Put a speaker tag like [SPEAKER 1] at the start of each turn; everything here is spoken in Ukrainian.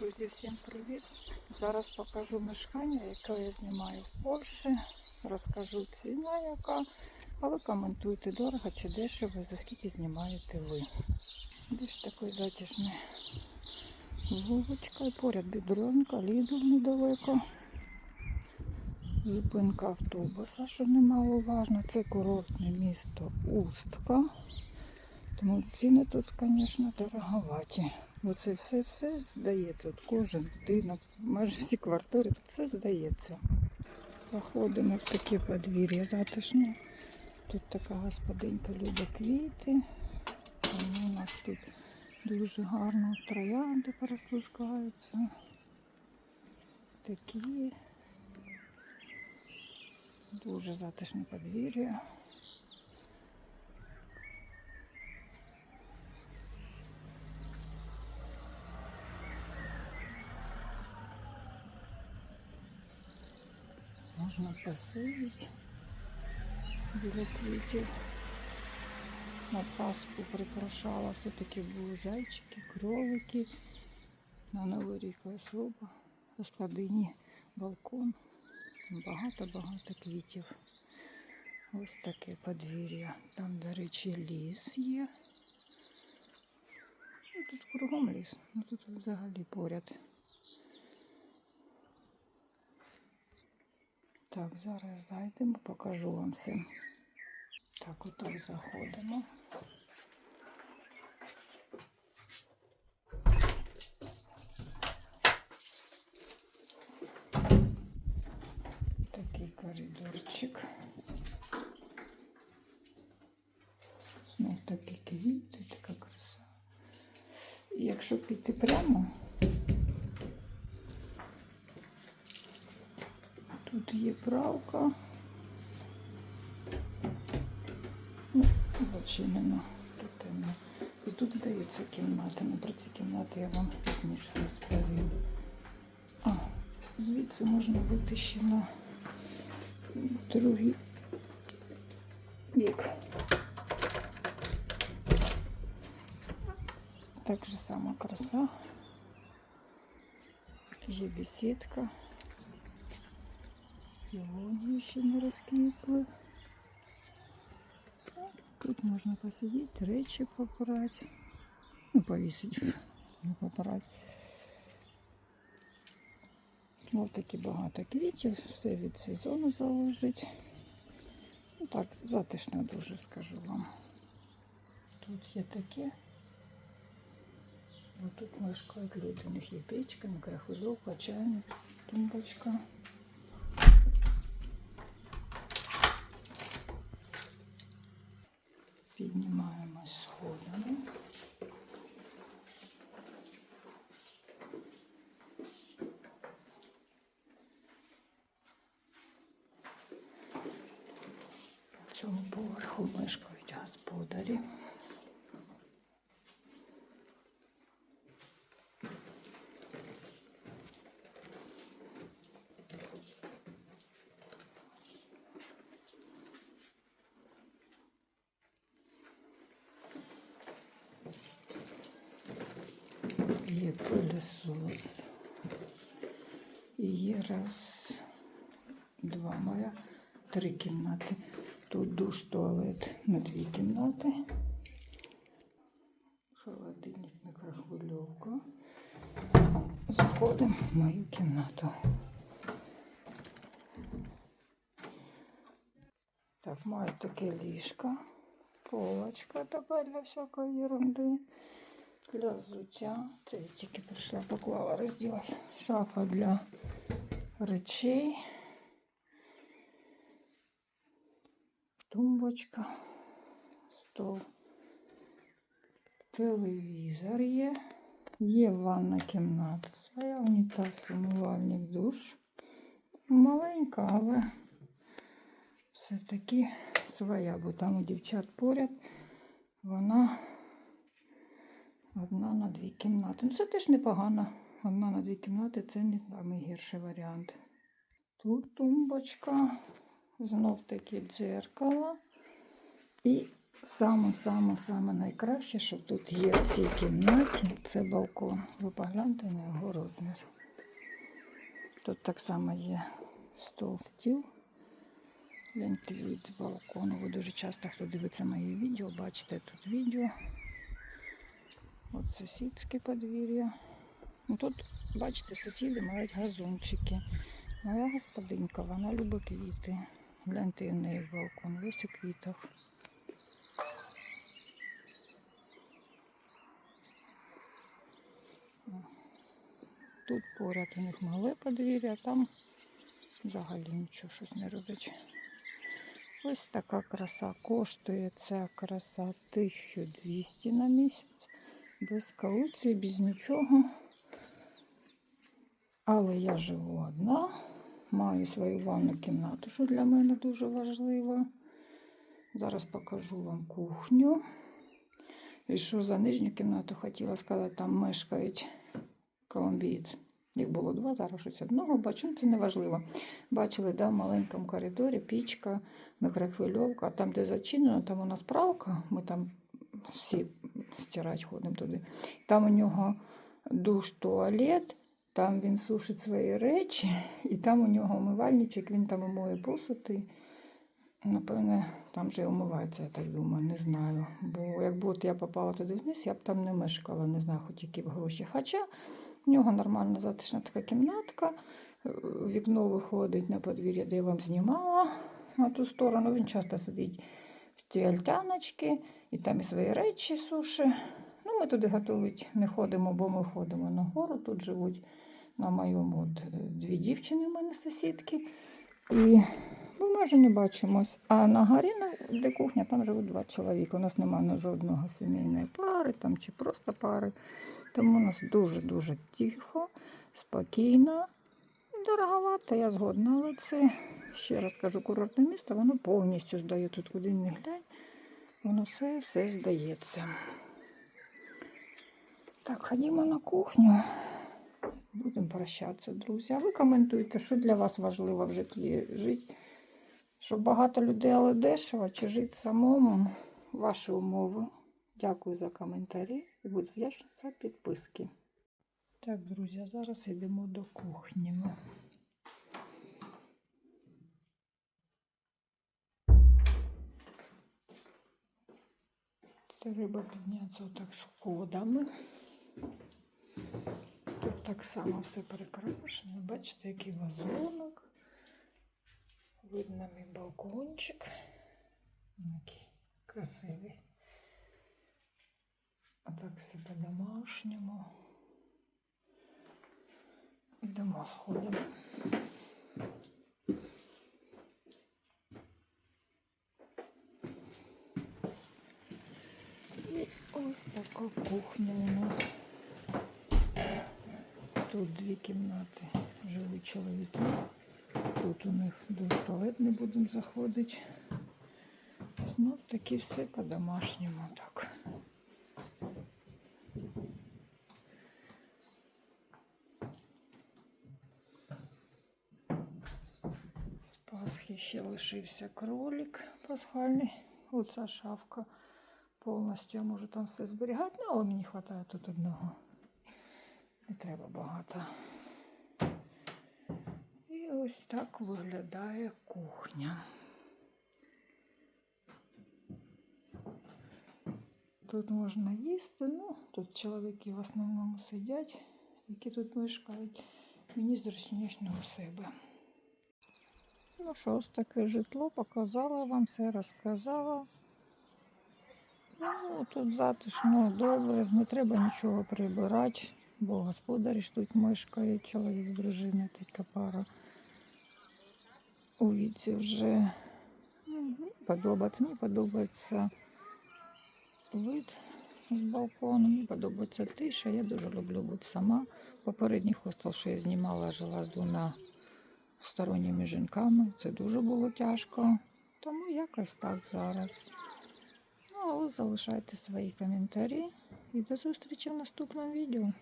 [SPEAKER 1] Друзі, всім привіт! Зараз покажу мешкання, яке я знімаю в Польщі. Розкажу ціна яка, а ви коментуйте дорого чи дешево, за скільки знімаєте ви. Більш такий затишний вуличка, поряд бідронка, лідл недалеко. Зупинка автобуса, що немаловажно. Це курортне місто Устка. Тому ціни тут, звісно, дороговаті. Бо це все-все здається. От кожен будинок, майже всі квартири, тут все здається. Заходимо в таке подвір'я затишне. Тут така господинка любить квіти. Тому у нас тут дуже гарно троянди порозпускаються. Такі. Дуже затишне подвір'я. Можна посидіти біля квітів. На Пасху прикрашала. Все-таки були зайчики, кролики. На Новий рік особа, господині, балкон. Багато-багато квітів. Ось таке подвір'я. Там, до речі, ліс є. Ну, тут кругом ліс, ну тут взагалі поряд. Так, зараз зайдемо, покажу вам все. Так, отак заходимо. Такий коридорчик. Знов такі квіти, така краса. І якщо піти прямо, Тут є правка. Ну, зачинено. І тут здається кімната. Ну, про ці кімнати я вам пізніше розповім. А, звідси можна вийти ще на другий бік. Так же сама краса. Є бесідка. Півонії ще не розквітли. Тут можна посидіти, речі попрати. Ну, повісити, не попрати. Ось такі багато квітів, все від сезону залежить. Ну так, затишно дуже скажу вам. Тут є таке. Ось тут мешкають люди. У них є печка, мікрохвильовка, чайник, тумбочка. Цьому поверху мешкають господарі. Є пилесос. І є раз, два моя, три кімнати. Тут душ, туалет на дві кімнати. Холодильник, мікрохвильовка. Заходимо в мою кімнату. Так, маю таке ліжко. Полочка така для всякої ерунди. Для взуття. Це я тільки прийшла, поклала, розділась. Шафа для речей. Тумбочка. Стол. Телевізор є. Є ванна кімната. Своя унітаз, умивальник, душ. Маленька, але все-таки своя, бо там у дівчат поряд вона Одна на дві кімнати. Ну, це теж непогано. Одна на дві кімнати це не найгірший варіант. Тут тумбочка, знов таки дзеркало і Саме-саме-саме найкраще, що тут є в цій кімнаті, це балкон. Ви погляньте на його розмір. Тут так само є стол, стіл. Гляньте від з балкону. Ви дуже часто, хто дивиться мої відео, бачите тут відео. От сусідське подвір'я. Ну, тут, бачите, сусіди мають газончики. Моя господинка, вона любить квіти. Гляньте в неї балкон, весь у квітах. Тут поряд у них мале подвір'я, а там взагалі нічого щось не роблять. Ось така краса. Коштує ця краса 1200 на місяць. Без кауції, без нічого. Але я живу одна, маю свою ванну кімнату, що для мене дуже важливо. Зараз покажу вам кухню. І що за нижню кімнату хотіла сказати, там мешкають колумбійці. Їх було два, зараз щось одного. Бачу, ну, це не важливо. Бачили, да, в маленькому коридорі пічка, мікрохвильовка, а там, де зачинено, там у нас пралка, ми там всі стирати ходимо туди. Там у нього душ, туалет, там він сушить свої речі, і там у нього умивальничок, він там умоє посуд. І, напевне, там же умивається, я так думаю, не знаю. Бо якби от я попала туди вниз, я б там не мешкала, не знаю, хоч які б гроші. Хоча в нього нормальна затишна така кімнатка. е, Вікно виходить на подвір'я, де я вам знімала на ту сторону. Він часто сидить в тій альтаночці і там і свої речі сушить. Ну, ми туди готувати не ходимо, бо ми ходимо на гору. Тут живуть на моєму от, е, дві дівчини, в мене сусідки. І ми майже не бачимось. А на горі, де кухня, там живуть два чоловіка. У нас немає жодного сімейної пари там, чи просто пари. Тому у нас дуже-дуже тихо, спокійно. Дороговато, я згодна, але це, ще раз кажу, курортне місто, воно повністю здає тут, куди не глянь. Воно все, все здається. Так, ходімо на кухню. Будемо прощатися, друзі. А ви коментуйте, що для вас важливо в житлі жити. Щоб багато людей, але дешево, чи жити самому. Ваші умови. Дякую за коментарі і буду вдячна за підписки. Так, друзі, зараз йдемо до кухні. Треба піднятися отак сходами. Тут так само все прикрашено. Бачите, який вазонок. Видно мій балкончик. Який красивий. А так все по-домашньому. Йдемо сходимо. І ось така кухня у нас. Тут дві кімнати живуть чоловіки. Тут у них туалет не будемо заходити. Знов таки все по-домашньому так. З Пасхи ще лишився кролик пасхальний. Оця шафка повністю. Я можу там все зберігати, ну, але мені вистачає тут одного. Не треба багато. І ось так виглядає кухня. Тут можна їсти, ну, тут чоловіки в основному сидять, які тут мешкають. Мені зручніше у себе. Ну що, ось таке житло показала вам, все розказала. Ну, тут затишно, добре, не треба нічого прибирати, бо господарі ж тут мешкають, чоловік з дружиною, така пара. У віці вже ну, подобається, мені подобається вид з балкону, мені подобається тиша. Я дуже люблю бути сама. Попередній хостел, що я знімала, жила з двома сторонніми жінками. Це дуже було тяжко. Тому якось так зараз. Ну, а залишайте свої коментарі і до зустрічі в наступному відео.